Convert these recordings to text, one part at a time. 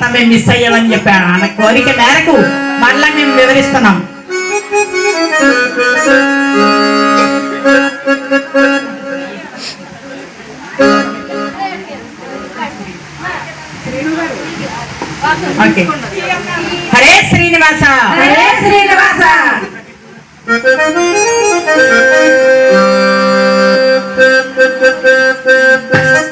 అంతా మేము మిస్ అయ్యామని చెప్పాడు. ఆయన కోరిక మేరకు మళ్ళా మేము వివరిస్తున్నాం. హరే శ్రీనివాస. హరే శ్రీనివాస. Thank you.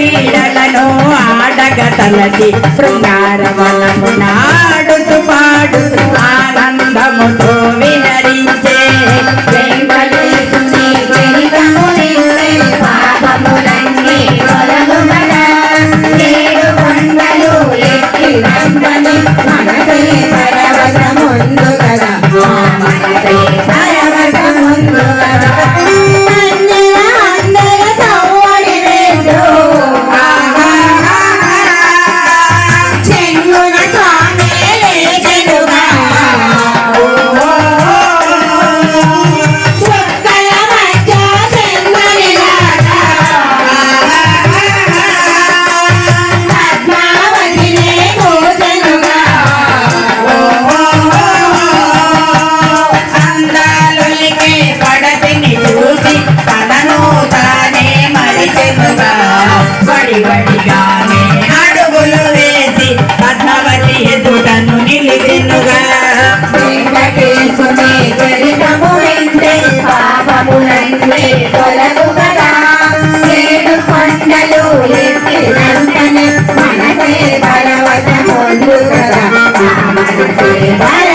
క్రీడలను ఆడగ తలసి శృంగారవనము నాడుతూ పాడు. ఆనంద Bye.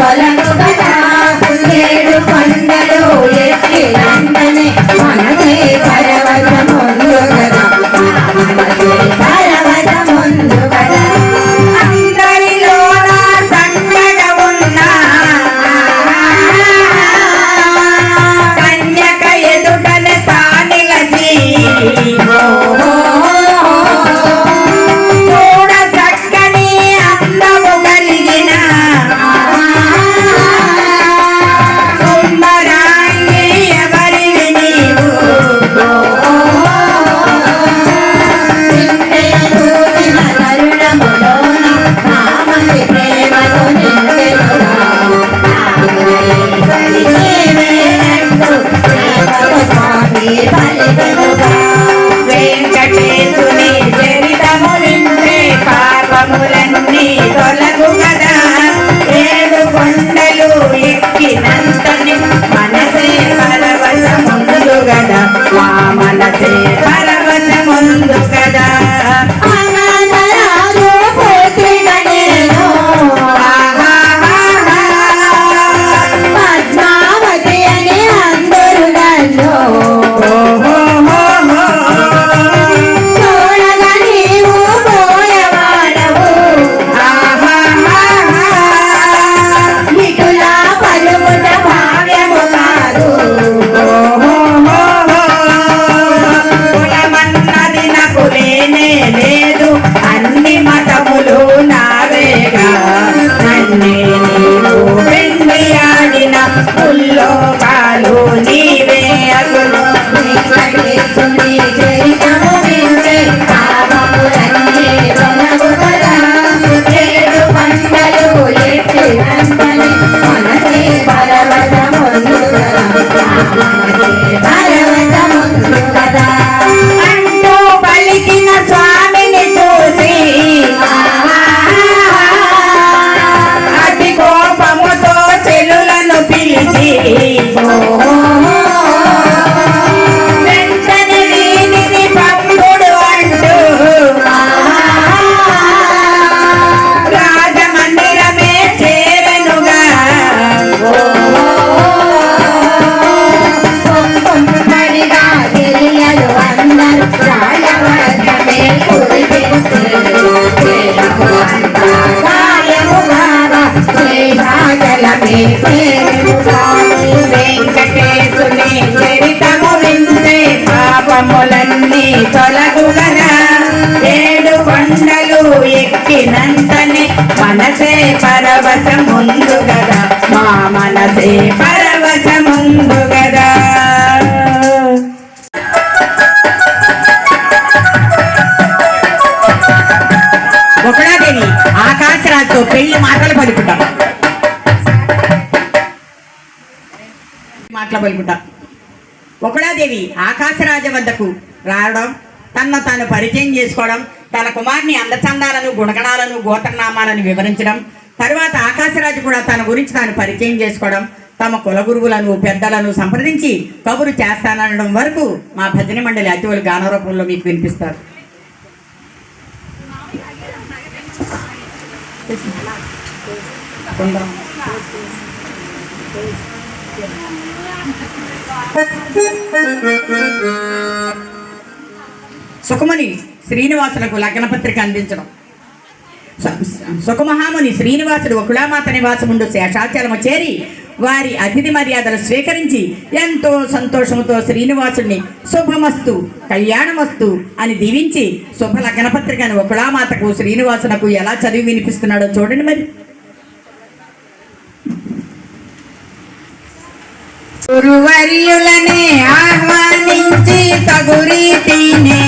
പോലെ వెంకటేశుని చరితము వింటే పాపములన్నీ తొలగు ఏడు కొండలు ఎక్కినంత నింపు చూసినంతనే మనసే పరవశముందు గదా మా మనసే పరవశముందు గదా ఒకడాదేవి ఆకాశరాజుతో పెళ్ళి మాటలు పలుకుతాం. మాటలు పలుకుతాం. ఒకడాదేవి ఆకాశరాజ వద్దకు రావడం తనను తాను పరిచయం చేసుకోవడం తన కుమారుని అందచందాలను గుణగణాలను గోత్రనామాలను వివరించడం తరువాత ఆకాశరాజు కూడా తన గురించి తాను పరిచయం చేసుకోవడం తమ కుల గురువులను పెద్దలను సంప్రదించి కబురు చేస్తానడం వరకు మా భజన మండలి అతివలు గాన రూపంలో మీకు వినిపిస్తారు. సుఖమణి శ్రీనివాసులకు లగ్నపత్రిక అందించడం. సుఖమహాముని శ్రీనివాసుడు ఒకళామాత నివాసముండు శేషాచలము చేరి వారి అతిథి మర్యాదలు స్వీకరించి ఎంతో సంతోషముతో శ్రీనివాసుడిని శుభమస్తు కళ్యాణమస్తు అని దీవించి శుభ లగ్నపత్రికను ఒకళామాతకు శ్రీనివాసునకు ఎలా చదివి వినిపిస్తున్నాడో చూడండి మరి. గురువర్యులనే ఆహ్వానించి తగురీతినే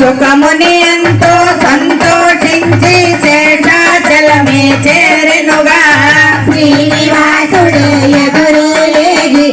సుఖముని ఎంతో సంతోషించి శేషాచలమే చేరెనుగా. శ్రీనివాసుడు ఎదురు లేగి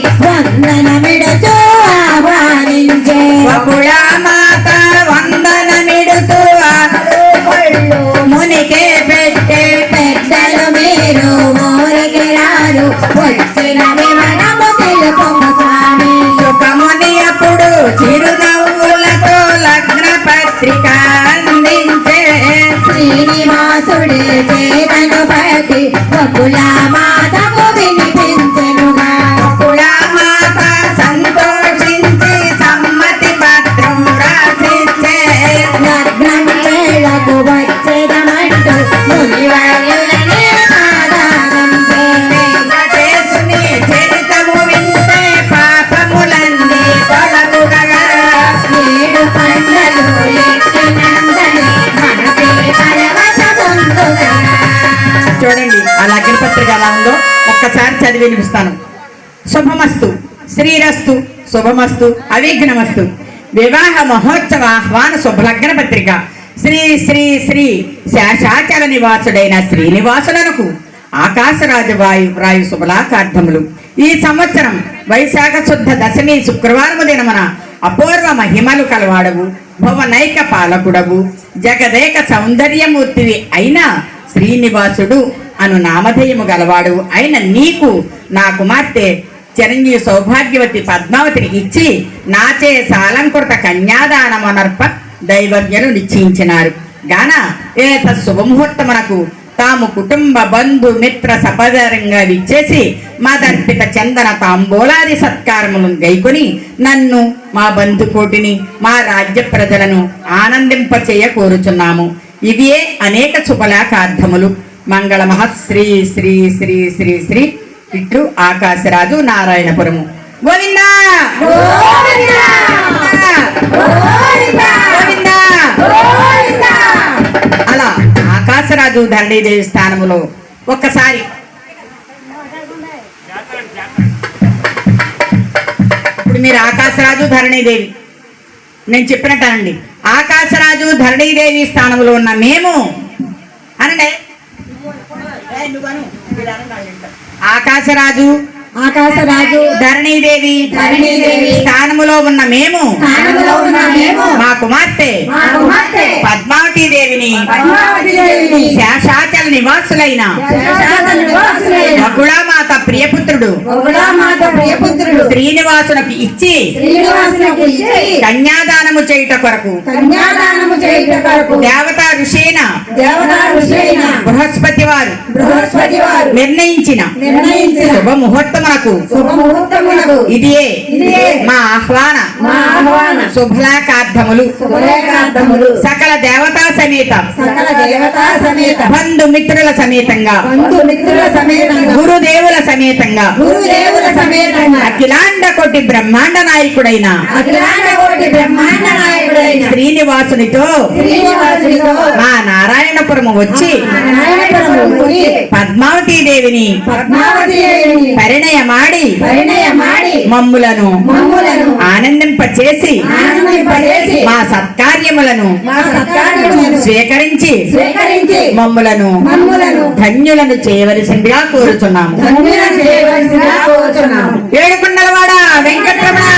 పత్రిక ఎలా ఉందో ఒక్కసారి చదివి వినిపిస్తాను శుభమస్తు శ్రీరస్తు శుభమస్తు అవిఘ్నమస్తు. వివాహ మహోత్సవ ఆహ్వాన శుభలగ్న పత్రిక. శ్రీ శ్రీ శ్రీ శాశాచల నివాసుడైన శ్రీనివాసులకు ఆకాశరాజు వాయు రాయు శుభలాకార్థములు. ఈ సంవత్సరం వైశాఖ శుద్ధ దశమి శుక్రవారము దినమున అపూర్వ మహిమలు కలవాడవు. భువనైక పాలకుడవు. జగదేక సౌందర్యమూర్తివి అయిన శ్రీనివాసుడు అను నామధేయము గలవాడు అయిన నీకు నా కుమార్తె చిరంజీవి సౌభాగ్యవతి పద్మావతిని ఇచ్చి నాచే సాలంకృత కన్యాదానమనర్ప దైవజ్ఞను నిశ్చయించినారు. గాన ఏత శుభముహూర్తమునకు తాము కుటుంబ బంధు మిత్ర సపదరంగా విచ్చేసి మదర్పిత చందన తాంబూలాది సత్కారములను గైకొని నన్ను మా బంధుకోటిని మా రాజ్య ప్రజలను ఆనందింపచేయ కోరుచున్నాము. ఇవే అనేక శుభలాకార్థములు. మంగళ మహశ్రీ శ్రీ శ్రీ శ్రీ శ్రీ ఇట్లు ఆకాశరాజు నారాయణపురము గోవిందా గోవిందా! గోవిందా! గోవిందా! గోవిందా! అలా ఆకాశరాజు ధరణీదేవి స్థానములో ఒక్కసారి ఇప్పుడు మీరు ఆకాశరాజు ధరణీదేవి నేను చెప్పినట్టు ఆకాశరాజు ధరణీదేవి స్థానంలో ఉన్న మేము అనండి ఏ, నువ్వు అను. మీరు అనండి, వాళ్ళు వింటారు. ఆకాశరాజు ఆకాశరాజు ధరణీదేవి ధరణీదేవి స్థానములో ఉన్న మేము స్థానములో ఉన్న మేము మా కుమార్తె మా కుమార్తె పద్మావతి దేవిని శేషాచల నివాసులైన. బకుళామాత ప్రియపుత్రుడు. ప్రియపుత్రుడు. శ్రీనివాసునకు ఇచ్చి. కన్యాదానము చేయుట కొరకు. కన్యాదానము చేయుట కొరకు. దేవతా ఋషైన దేవతా ఋషైన బృహస్పతి వారు బృహస్పతి వారు నిర్ణయించిన. నిర్ణయించిన. శుభ ముహూర్తమునకు శుభముహూర్తములకు ఇదియే. ఇదియే. మా ఆహ్వాన. మా ఆహ్వాన. శుభలాకార్థములు శుభలేఖార్థములు. సకల దేవతా సమేత సకల దేవతా సమేత. బంధు మిత్రుల సమేతంగా. బంధు మిత్రుల సమేతంగా. గురుదేవుల సమేతంగా. గురుదేవుల సమేతంగా. అఖిలాండ కోటి బ్రహ్మాండ నాయకుడైన. అఖిలాండ కోటి బ్రహ్మాండ నాయకుడైన శ్రీనివాసునితో. మా నారాయణపురము వచ్చి పద్మావతీ దేవిని పరిణయమాడి మమ్ములను ఆనందింపచేసి మా సత్కార్యములను స్వీకరించి మమ్ములను ధన్యులను చేయవలసిందిగా కోరుచున్నాము. ఏడుకొండలవాడ వెంకటరమణ